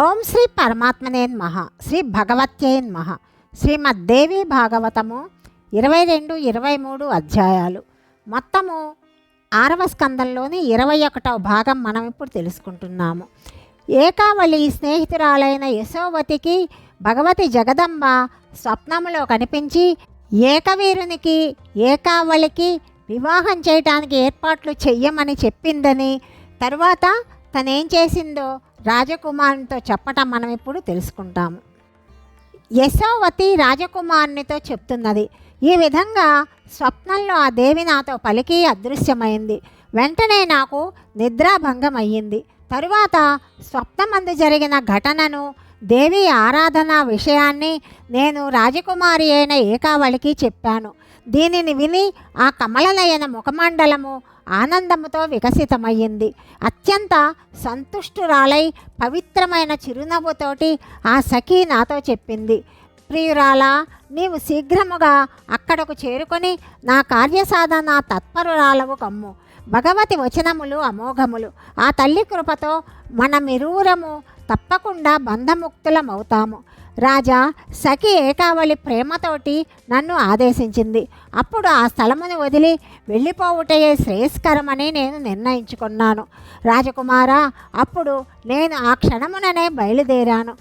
ఓం శ్రీ పరమాత్మనేన్మహ శ్రీ భగవత్యేన్మహ శ్రీమద్దేవి భాగవతము ఇరవై రెండు ఇరవై మూడు అధ్యాయాలు. మొత్తము ఆరవ స్కందంలోని ఇరవై ఒకటవ భాగం మనం ఇప్పుడు తెలుసుకుంటున్నాము. ఏకావళి స్నేహితురాలైన యశోవతికి భగవతి జగదంబ స్వప్నములో కనిపించి ఏకవీరునికి ఏకావళికి వివాహం చేయటానికి ఏర్పాట్లు చెయ్యమని చెప్పిందని తర్వాత తనేం చేసిందో రాజకుమారునితో చెప్పటం మనం ఇప్పుడు తెలుసుకుంటాము యశోవతి రాజకుమారునితో చెప్తున్నది ఈ విధంగా స్వప్నంలో ఆ దేవి నాతో పలికి అదృశ్యమైంది. వెంటనే నాకు నిద్రాభంగం అయ్యింది తరువాత స్వప్నమందు జరిగిన ఘటనను దేవి ఆరాధన విషయాన్ని నేను రాజకుమారి అయిన ఏకావళికి చెప్పాను. దీనిని విని ఆ కమలనయన ముఖమండలము ఆనందముతో వికసితమయ్యింది. అత్యంత సంతుష్టురాలై పవిత్రమైన చిరునవ్వుతోటి ఆ సఖి నాతో చెప్పింది. ప్రియురాలా నీవు శీఘ్రముగా అక్కడకు చేరుకొని నా కార్యసాధన తత్పరురాలవు కమ్ము. భగవతి వచనములు అమోఘములు. ఆ తల్లి కృపతో మనమిరువురము తప్పకుండా బంధముక్తులమవుతాము. రాజా సఖి ఏకావళి ప్రేమతోటి నన్ను ఆదేశించింది. అప్పుడు ఆ స్థలమును వదిలి వెళ్ళిపోవుటయే శ్రేయస్కరమని నేను నిర్ణయించుకున్నాను. రాజకుమారా అప్పుడు నేను ఆ క్షణముననే బయలుదేరాను.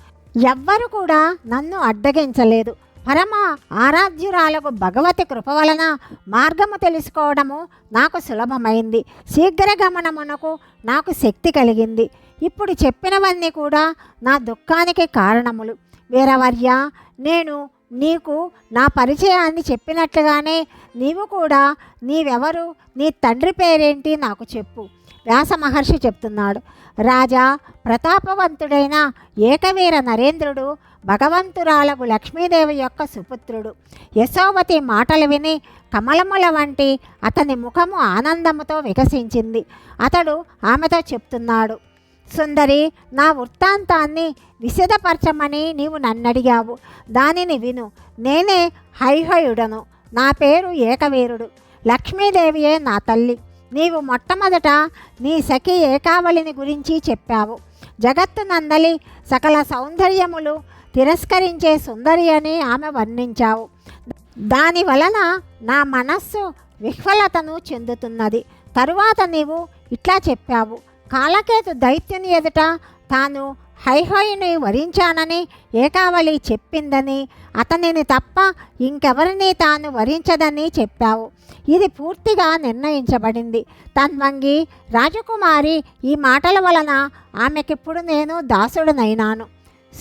ఎవ్వరు కూడా నన్ను అడ్డగించలేదు. పరమ ఆరాధ్యురాలకు భగవతి కృప వలన మార్గము తెలుసుకోవడము నాకు సులభమైంది. శీఘ్రగమనమునకు నాకు శక్తి కలిగింది. ఇప్పుడు చెప్పినవన్నీ కూడా నా దుఃఖానికి కారణములు. వీరవర్య నేను నీకు నా పరిచయాన్ని చెప్పినట్లుగానే నీవు కూడా నీవెవరు నీ తండ్రి పేరేంటి నాకు చెప్పు. వ్యాస మహర్షి చెప్తున్నాడు. రాజా ప్రతాపవంతుడైన ఏకవీర నరేంద్రుడు భగవంతురాలకు లక్ష్మీదేవి యొక్క సుపుత్రుడు. యశోవతి మాటలు విని కమలముల వంటి అతని ముఖము ఆనందముతో వికసించింది. అతడు ఆమెతో చెప్తున్నాడు. సుందరి నా వృత్తాంతాన్ని విశదపరచమని నీవు నన్నడిగావు. దానిని విను. నేనే హైహయుడను. నా పేరు ఏకవీరుడు. లక్ష్మీదేవియే నా తల్లి. నీవు మొట్టమొదట నీ సఖి ఏకావళిని గురించి చెప్పావు. జగత్తు నందలి సకల సౌందర్యములు తిరస్కరించే సుందరి అని ఆమె వర్ణించావు. దాని వలన నా మనస్సు విహ్వలతను చెందుతున్నది. తరువాత నీవు ఇట్లా చెప్పావు. కాలకేతు దైత్యుని ఎదుట తాను హైహోయిని వరించానని ఏకావళి చెప్పిందని అతనిని తప్ప ఇంకెవరిని తాను వరించదని చెప్పావు. ఇది పూర్తిగా నిర్ణయించబడింది. తన్వంగి రాజకుమారి ఈ మాటల వలన ఆమెకిప్పుడు నేను దాసుడనైనాను.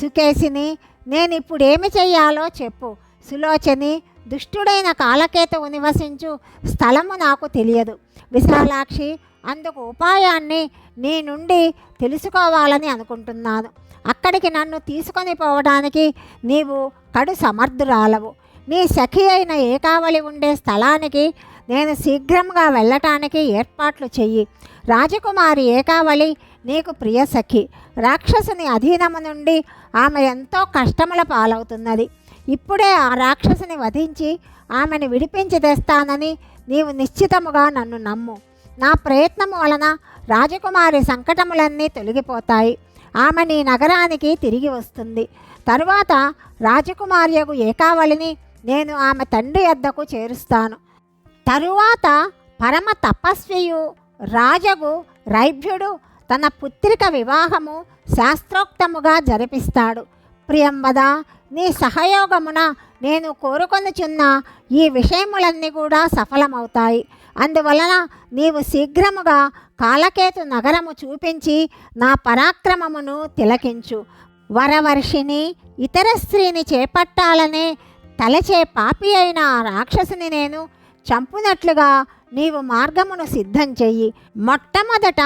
సుకేసిని నేను ఇప్పుడు ఏమి చెయ్యాలో చెప్పు. సులోచని దుష్టుడైన కాలకేతవు నివసించు స్థలము నాకు తెలియదు. విశాలాక్షి అందుకు ఉపాయాన్ని నీ నుండి తెలుసుకోవాలని అనుకుంటున్నాను. అక్కడికి నన్ను తీసుకొని పోవడానికి నీవు కడు సమర్థురాలవు. నీ సఖి అయిన ఏకావళి ఉండే స్థలానికి నేను శీఘ్రంగా వెళ్ళటానికి ఏర్పాట్లు చెయ్యి. రాజకుమారి ఏకావళి నీకు ప్రియ సఖి. రాక్షసుని అధీనము నుండి ఆమె ఎంతో కష్టముల పాలవుతున్నది. ఇప్పుడే ఆ రాక్షసుని వధించి ఆమెను విడిపించి తెస్తానని నీవు నిశ్చితముగా నన్ను నమ్ము. నా ప్రయత్నము వలన రాజకుమారి సంకటములన్నీ తొలగిపోతాయి. ఆమె నీ నగరానికి తిరిగి వస్తుంది. తరువాత రాజకుమార్యకు ఏకావళిని నేను ఆమె తండ్రి వద్దకు చేరుస్తాను. తరువాత పరమ తపస్వియు రాజగు రైభ్యుడు తన పుత్రిక వివాహము శాస్త్రోక్తముగా జరిపిస్తాడు. ప్రియంవద నీ సహయోగమున నేను కోరుకొనుచున్న ఈ విషయములన్నీ కూడా సఫలమవుతాయి. అందువలన నీవు శీఘ్రముగా కాలకేతు నగరము చూపించి నా పరాక్రమమును తిలకించు. వరవర్షిని ఇతర స్త్రీని చేపట్టాలనే తలచే పాపి అయిన ఆ రాక్షసుని నేను చంపునట్లుగా నీవు మార్గమును సిద్ధం చెయ్యి. మొట్టమొదట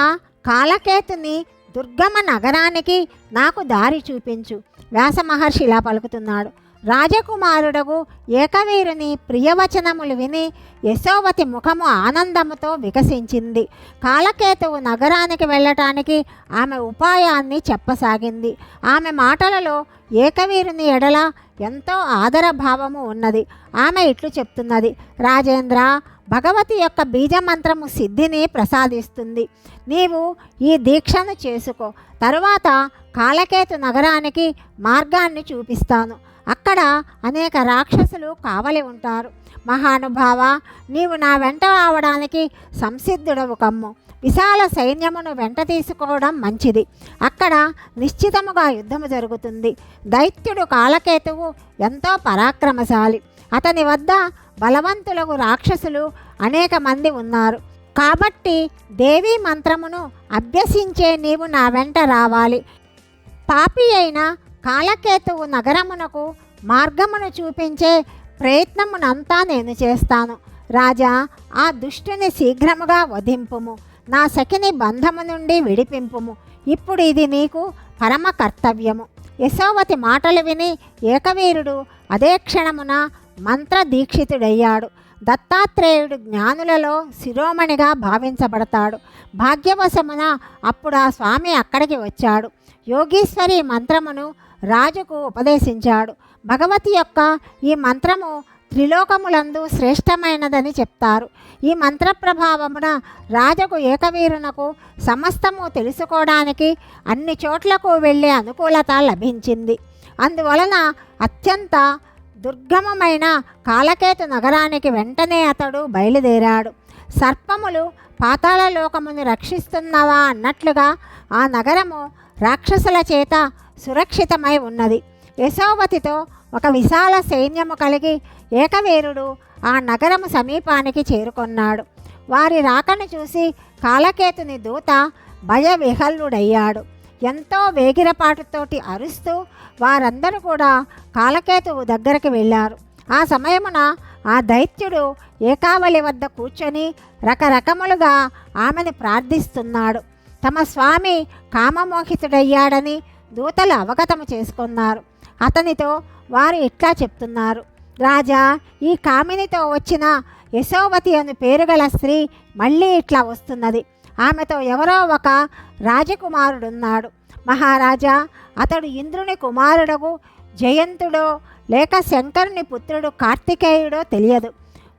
కాలకేతుని దుర్గమ నగరానికి నాకు దారి చూపించు. వ్యాస మహర్షి ఇలా పలుకుతున్నాడు. రాజకుమారుడగు ఏకవీరుని ప్రియవచనములు విని యశోవతి ముఖము ఆనందముతో వికసించింది. కాలకేతువు నగరానికి వెళ్ళటానికి ఆమె ఉపాయాన్ని చెప్పసాగింది. ఆమె మాటలలో ఏకవీరుని ఎడల ఎంతో ఆదరభావము ఉన్నది. ఆమె ఇట్లు చెప్తున్నది. రాజేంద్ర భగవతి యొక్క బీజమంత్రము సిద్ధిని ప్రసాదిస్తుంది. నీవు ఈ దీక్షను చేసుకో. తరువాత కాలకేతు నగరానికి మార్గాన్ని చూపిస్తాను. అక్కడ అనేక రాక్షసులు కావలి ఉంటారు. మహానుభావ నీవు నా వెంట రావడానికి సంసిద్ధుడవు కమ్ము. విశాల సైన్యమును వెంట తీసుకోవడం మంచిది. అక్కడ నిశ్చితముగా యుద్ధము జరుగుతుంది. దైత్యుడు కాలకేతువు ఎంతో పరాక్రమశాలి. అతని వద్ద బలవంతులకు రాక్షసులు అనేక మంది ఉన్నారు. కాబట్టి దేవీ మంత్రమును అభ్యసించే నీవు నా వెంట రావాలి. పాపి అయిన కాలకేతువు నగరమునకు మార్గమును చూపించే ప్రయత్నమునంతా నేను చేస్తాను. రాజా ఆ దుష్టుని శీఘ్రముగా వధింపుము. నా సఖిని బంధము నుండి విడిపింపుము. ఇప్పుడు ఇది నీకు పరమ కర్తవ్యము. యశోవతి మాటలు విని ఏకవీరుడు అదే క్షణమున మంత్రదీక్షితుడయ్యాడు. దత్తాత్రేయుడు జ్ఞానులలో శిరోమణిగా భావించబడతాడు. భాగ్యవశమున అప్పుడు ఆ స్వామి అక్కడికి వచ్చాడు. యోగీశ్వరి మంత్రమును రాజుకు ఉపదేశించాడు. భగవతి యొక్క ఈ మంత్రము త్రిలోకములందు శ్రేష్టమైనదని చెప్తారు. ఈ మంత్ర ప్రభావమున రాజకు ఏకవీరునకు సమస్తము తెలుసుకోవడానికి అన్ని చోట్లకు వెళ్ళే అనుకూలత లభించింది. అందువలన అత్యంత దుర్గమమైన కాలకేతు నగరానికి వెంటనే అతడు బయలుదేరాడు. సర్పములు పాతాళ లోకమును రక్షిస్తున్నవా అన్నట్లుగా ఆ నగరము రాక్షసుల చేత సురక్షితమై ఉన్నది. యశోవతితో ఒక విశాల సైన్యము కలిగి ఏకవీరుడు ఆ నగరము సమీపానికి చేరుకొన్నాడు. వారి రాకను చూసి కాలకేతుని దూత భయవిహల్లుడయ్యాడు. ఎంతో వేగిరపాటుతోటి అరుస్తూ వారందరూ కూడా కాలకేతువు దగ్గరికి వెళ్ళారు. ఆ సమయమున ఆ దైత్యుడు ఏకావళి వద్ద కూర్చొని రకరకములుగా ఆమెను ప్రార్థిస్తున్నాడు. తమ స్వామి కామమోహితుడయ్యాడని దూతలు అవగతము చేసుకున్నారు. అతనితో వారు ఇట్లా చెప్తున్నారు. రాజా ఈ కామినితో వచ్చిన యశోవతి అని పేరు గల స్త్రీ మళ్ళీ ఇట్లా వస్తున్నది. ఆమెతో ఎవరో ఒక రాజకుమారుడున్నాడు. మహారాజా అతడు ఇంద్రుని కుమారుడకు జయంతుడో లేక శంకరుని పుత్రుడు కార్తికేయుడో తెలియదు.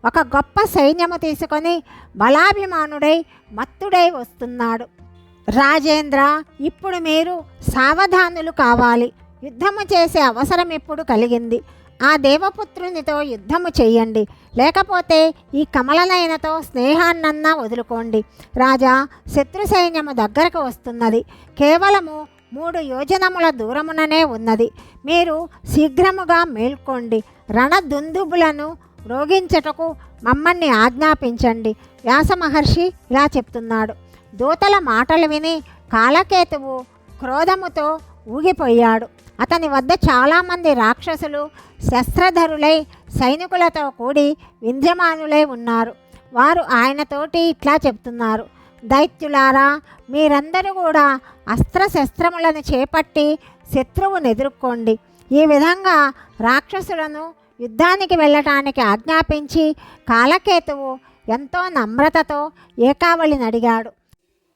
ఒక గొప్ప సైన్యము తీసుకొని బలాభిమానుడై మత్తుడై వస్తున్నాడు. రాజేంద్ర ఇప్పుడు మీరు సావధానులు కావాలి. యుద్ధము చేసే అవసరం ఇప్పుడు కలిగింది? ఆ దేవపుత్రునితో యుద్ధము చేయండి. లేకపోతే ఈ కమలనయనతో స్నేహాన్నన్నా వదులుకోండి. రాజా శత్రు సైన్యము దగ్గరకు వస్తున్నది. కేవలము మూడు యోజనముల దూరముననే ఉన్నది. మీరు శీఘ్రముగా మేల్కోండి. రణదుందుబులను రోగించటకు మమ్మల్ని ఆజ్ఞాపించండి. వ్యాస మహర్షి ఇలా చెప్తున్నాడు. దూతల మాటలు విని కాలకేతువు క్రోధముతో ఊగిపోయాడు. అతని వద్ద చాలామంది రాక్షసులు శస్త్రధరులై సైనికులతో కూడి వింధ్యమానులై ఉన్నారు. వారు ఆయనతోటి ఇట్లా చెప్తున్నారు. దైత్యులారా మీరందరూ కూడా అస్త్రశస్త్రములను చేపట్టి శత్రువును ఎదుర్కోండి. ఈ విధంగా రాక్షసులను యుద్ధానికి వెళ్ళటానికి ఆజ్ఞాపించి కాలకేతువు ఎంతో నమ్రతతో ఏకావళిని అడిగాడు.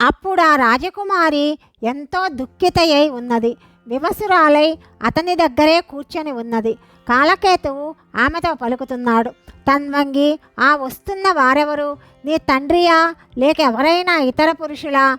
అప్పుడు ఆ రాజకుమారి ఎంతో దుఃఖితయై ఉన్నది. వివసురాలై అతని దగ్గరే కూర్చొని ఉన్నది. కాలకేతువు ఆమెతో పలుకుతున్నాడు. తన్వంగి ఆ వస్తున్న వారెవరు? నీ తండ్రియా? లేక ఎవరైనా ఇతర పురుషులా?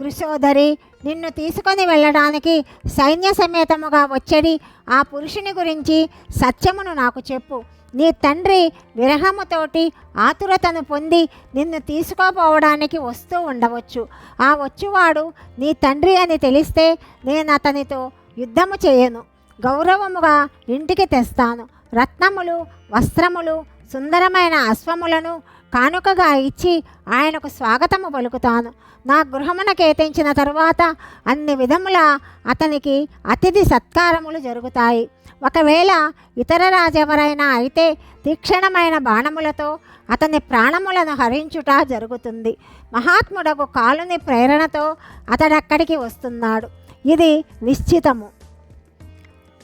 కృషోదరి నిన్ను తీసుకొని వెళ్ళడానికి సైన్య సమేతముగా వచ్చడి ఆ పురుషుని గురించి సత్యమును నాకు చెప్పు. నీ తండ్రి విరహముతోటి ఆతురతను పొంది నిన్ను తీసుకోపోవడానికి వస్తూ ఉండవచ్చు. ఆ వచ్చువాడు నీ తండ్రి అని తెలిస్తే నేను అతనితో యుద్ధము చేయను. గౌరవముగా ఇంటికి తెస్తాను. రత్నములు వస్త్రములు సుందరమైన అశ్వములను కానుకగా ఇచ్చి ఆయనకు స్వాగతము పలుకుతాను. నా గృహమునకేతించిన తరువాత అన్ని విధముల అతనికి అతిథి సత్కారములు జరుగుతాయి. ఒకవేళ ఇతర రాజెవరైనా అయితే తీక్షణమైన బాణములతో అతని ప్రాణములను హరించుట జరుగుతుంది. మహాత్ముడకు కాలుని ప్రేరణతో అతడక్కడికి వస్తున్నాడు. ఇది నిశ్చితము.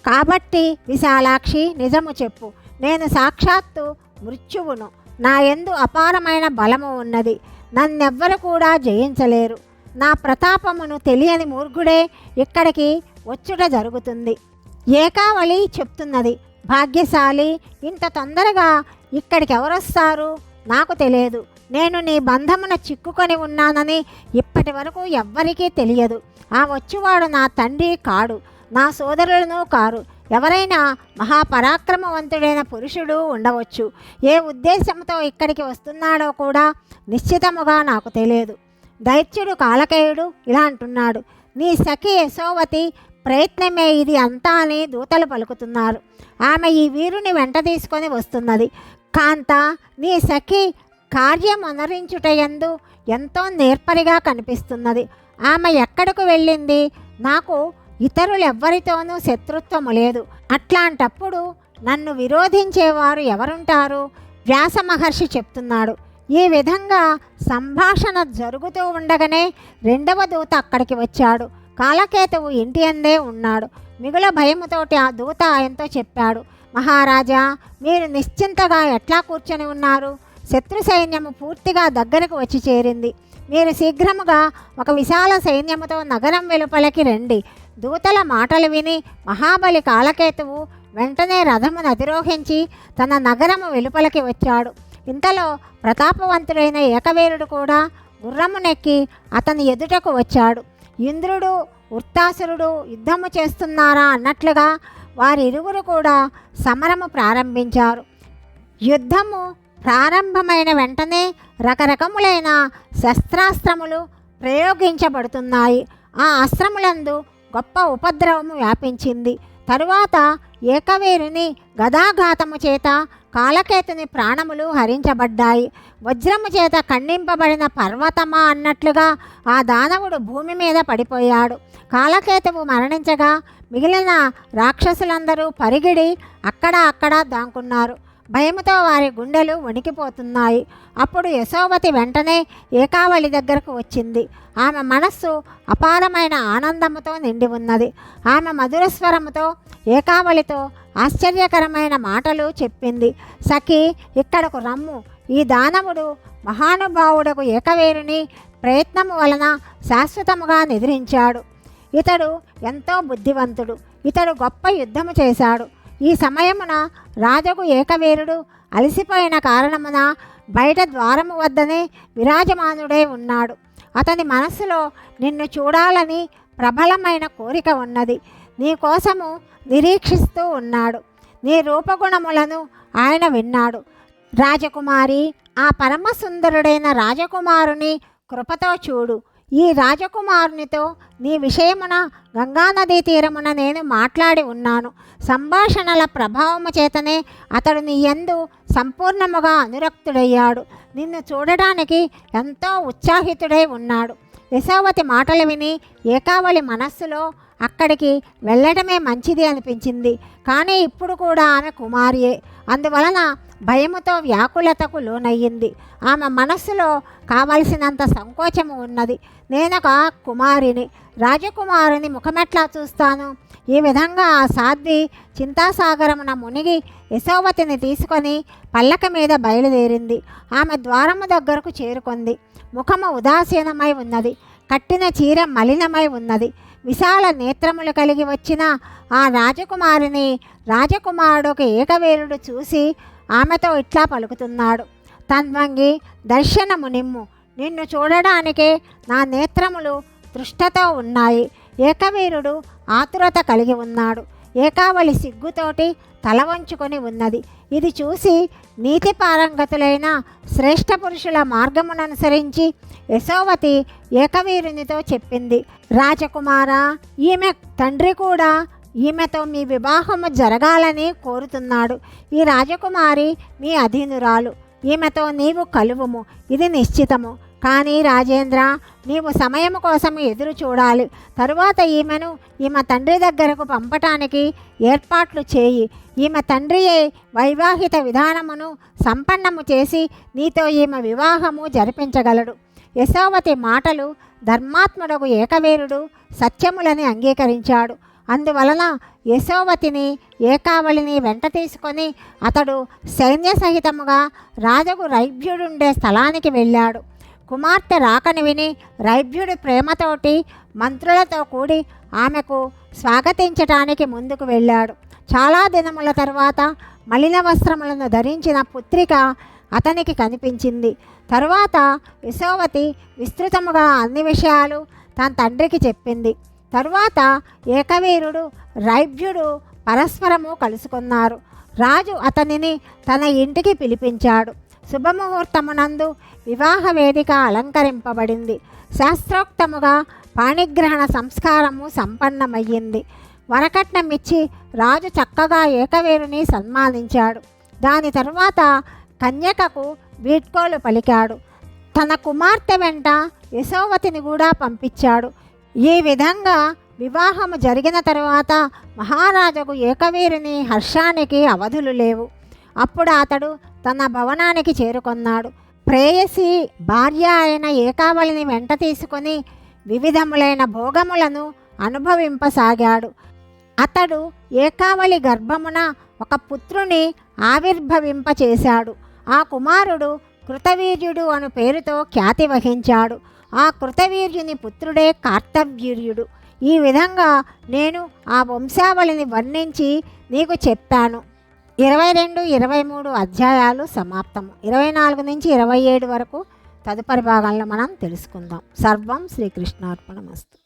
కాబట్టి విశాలాక్షి నిజము చెప్పు. నేను సాక్షాత్తు మృత్యువును. నా ఎందు అపారమైన బలము ఉన్నది. నన్నెవ్వరు కూడా జయించలేరు. నా ప్రతాపమును తెలియని మూర్ఖుడే ఇక్కడికి వచ్చుట జరుగుతుంది. ఏకావళి చెప్తున్నది. భాగ్యశాలి ఇంత తొందరగా ఇక్కడికి ఎవరొస్తారు? నాకు తెలియదు. నేను నీ బంధమున చిక్కుకొని ఉన్నానని ఇప్పటి వరకు ఎవ్వరికీ తెలియదు. ఆ వచ్చువాడు నా తండ్రి కాడు. నా సోదరులను కారు. ఎవరైనా మహాపరాక్రమవంతుడైన పురుషుడు ఉండవచ్చు. ఏ ఉద్దేశంతో ఇక్కడికి వస్తున్నాడో కూడా నిశ్చితముగా నాకు తెలియదు. దైత్యుడు కాలకేయుడు ఇలా అంటున్నాడు. నీ సఖి యశోవతి ప్రయత్నమే ఇది అంతా అని దూతలు పలుకుతున్నారు. ఆమె ఈ వీరుని వెంట తీసుకొని వస్తున్నది. కాంత నీ సఖి కార్యం అనరించుటయందు ఎంతో నేర్పరిగా కనిపిస్తున్నది. ఆమె ఎక్కడకు వెళ్ళింది? నాకు ఇతరులు ఎవ్వరితోనూ శత్రుత్వము లేదు. అట్లాంటప్పుడు నన్ను విరోధించేవారు ఎవరుంటారు? వ్యాస మహర్షి చెప్తున్నాడు. ఈ విధంగా సంభాషణ జరుగుతూ ఉండగానే రెండవ దూత అక్కడికి వచ్చాడు. కాలకేతువు ఇంటి అందే ఉన్నాడు. మిగుల భయముతోటి ఆ దూత ఆయనతో చెప్పాడు. మహారాజా మీరు నిశ్చింతగా ఎట్లా కూర్చొని ఉన్నారు? శత్రు సైన్యము పూర్తిగా దగ్గరకు వచ్చి చేరింది. మీరు శీఘ్రముగా ఒక విశాల సైన్యముతో నగరం వెలుపలకి రండి. దూతల మాటలు విని మహాబలి కాలకేతువు వెంటనే రథమును అధిరోహించి తన నగరము వెలుపలకి వచ్చాడు. ఇంతలో ప్రతాపవంతుడైన ఏకవీరుడు కూడా గుర్రమునెక్కి అతని ఎదుటకు వచ్చాడు. ఇంద్రుడు ఉత్తాసురుడు యుద్ధము చేస్తున్నారా అన్నట్లుగా వారిరువురు కూడా సమరము ప్రారంభించారు. యుద్ధము ప్రారంభమైన వెంటనే రకరకములైన శస్త్రాస్త్రములు ప్రయోగించబడుతున్నాయి. ఆ అస్త్రములందు గొప్ప ఉపద్రవము వ్యాపించింది. తరువాత ఏకవీరుని గదాఘాతము చేత కాలకేతుని ప్రాణములు హరించబడ్డాయి. వజ్రము చేత ఖండింపబడిన పర్వతమా అన్నట్లుగా ఆ దానవుడు భూమి మీద పడిపోయాడు. కాలకేతువు మరణించగా మిగిలిన రాక్షసులందరూ పరిగిడి అక్కడ అక్కడ దాంకున్నారు. భయముతో వారి గుండెలు వణికిపోతున్నాయి. అప్పుడు యశోవతి వెంటనే ఏకావళి దగ్గరకు వచ్చింది. ఆమె మనస్సు అపారమైన ఆనందముతో నిండి ఉన్నది. ఆమె మధుర స్వరముతో ఏకావళితో ఆశ్చర్యకరమైన మాటలు చెప్పింది. సఖి ఇక్కడకు రమ్ము. ఈ దానవుడు మహానుభావుడకు ఏకవేరుని ప్రయత్నము వలన శాశ్వతముగా నిద్రించాడు. ఇతడు ఎంతో బుద్ధివంతుడు. ఇతడు గొప్ప యుద్ధము చేశాడు. ఈ సమయమున రాజకు ఏకవీరుడు అలసిపోయిన కారణమున బయట ద్వారము వద్దనే విరాజమానుడై ఉన్నాడు. అతని మనస్సులో నిన్ను చూడాలని ప్రబలమైన కోరిక ఉన్నది. నీ కోసము నిరీక్షిస్తూ ఉన్నాడు. నీ రూపగుణములను ఆయన విన్నాడు. రాజకుమారి ఆ పరమసుందరుడైన రాజకుమారుని కృపతో చూడు. ఈ రాజకుమారునితో నీ విషయమున గంగానదీ తీరమున నేను మాట్లాడి ఉన్నాను. సంభాషణల ప్రభావము చేతనే అతడు నీ యందు సంపూర్ణముగా అనురక్తుడయ్యాడు. నిన్ను చూడడానికి ఎంతో ఉత్సాహితుడై ఉన్నాడు. యశోవతి మాటలు విని ఏకావళి మనస్సులో అక్కడికి వెళ్ళడమే మంచిది అనిపించింది. కానీ ఇప్పుడు కూడా ఆమె కుమారియే. అందువలన భయముతో వ్యాకులతకు లోనయ్యింది. ఆమె మనస్సులో కావలసినంత సంకోచము ఉన్నది. నేనొక కుమారిని రాజకుమారుని ముఖమెట్లా చూస్తాను. ఈ విధంగా ఆ సాధ్వి చింతాసాగరమున మునిగి యశోవతిని తీసుకొని పల్లక మీద బయలుదేరింది. ఆమె ద్వారము దగ్గరకు చేరుకుంది. ముఖము ఉదాసీనమై ఉన్నది. కట్టిన చీర మలినమై ఉన్నది. విశాల నేత్రములు కలిగి వచ్చిన ఆ రాజకుమారిని రాజకుమారుడు ఏకవేరుడు చూసి ఆమెతో ఇట్లా పలుకుతున్నాడు. తన్వంగి దర్శనము నిమ్ము. నిన్ను చూడడానికే నా నేత్రములు తృష్టతో ఉన్నాయి. ఏకవీరుడు ఆతురత కలిగి ఉన్నాడు. ఏకావళి సిగ్గుతోటి తల వంచుకొని ఉన్నది. ఇది చూసి నీతి పారంగతులైన శ్రేష్ఠ పురుషుల మార్గముననుసరించి యశోవతి ఏకవీరునితో చెప్పింది. రాజకుమార ఈమె తండ్రి కూడా ఈమెతో మీ వివాహము జరగాలని కోరుతున్నాడు. ఈ రాజకుమారి మీ అధీనురాలు. ఈమెతో నీవు కలువుము. ఇది నిశ్చితము. కానీ రాజేంద్ర నీవు సమయం కోసం ఎదురు చూడాలి. తరువాత ఈమెను ఈమె తండ్రి దగ్గరకు పంపటానికి ఏర్పాట్లు చేయి. ఈమె తండ్రియే వైవాహిత విధానమును సంపన్నము చేసి నీతో ఈమె వివాహము జరిపించగలడు. యశోవతి మాటలు ధర్మాత్ముడకు ఏకవీరుడు సత్యములని అంగీకరించాడు. అందువలన యశోవతిని ఏకావళిని వెంట తీసుకొని అతడు సైన్య సహితముగా రాజగు రైభ్యుడుండే స్థలానికి వెళ్ళాడు. కుమార్తె రాకని విని రైభ్యుడి ప్రేమతోటి మంత్రులతో కూడి ఆమెకు స్వాగతించటానికి ముందుకు వెళ్ళాడు. చాలా దినముల తర్వాత మలిన వస్త్రములను ధరించిన పుత్రిక అతనికి కనిపించింది. తరువాత యశోవతి విస్తృతముగా అన్ని విషయాలు తన తండ్రికి చెప్పింది. తరువాత ఏకవీరుడు రైభ్యుడు పరస్పరము కలుసుకున్నారు. రాజు అతనిని తన ఇంటికి పిలిపించాడు. శుభముహూర్తమునందు వివాహ వేదిక అలంకరింపబడింది. శాస్త్రోక్తముగా పాణిగ్రహణ సంస్కారము సంపన్నమయ్యింది. వరకట్నం ఇచ్చి రాజు చక్కగా ఏకవీరుని సన్మానించాడు. దాని తరువాత కన్యకకు వీడ్కోలు పలికాడు. తన కుమార్తె వెంట యశోవతిని కూడా పంపించాడు. ఈ విధంగా వివాహము జరిగిన తరువాత మహారాజుకు ఏకవీరుని హర్షానికి అవధులు లేవు. అప్పుడు అతడు తన భవనానికి చేరుకొన్నాడు. ప్రేయసి భార్య అయిన ఏకావళిని వెంట తీసుకొని వివిధములైన భోగములను అనుభవింపసాగాడు. అతడు ఏకావళి గర్భమున ఒక పుత్రుని ఆవిర్భవింపచేశాడు. ఆ కుమారుడు కృతవీర్యుడు అను పేరుతో ఖ్యాతి వహించాడు. ఆ కృతవీర్యుని పుత్రుడే కార్తవీర్యుడు. ఈ విధంగా నేను ఆ వంశావళిని వర్ణించి నీకు చెప్పాను. ఇరవై రెండు ఇరవై మూడు అధ్యాయాలు సమాప్తము ఇరవై నాలుగు నుంచి ఇరవై ఏడు వరకు తదుపరి భాగంలో మనం తెలుసుకుందాం. సర్వం శ్రీకృష్ణార్పణమస్తు.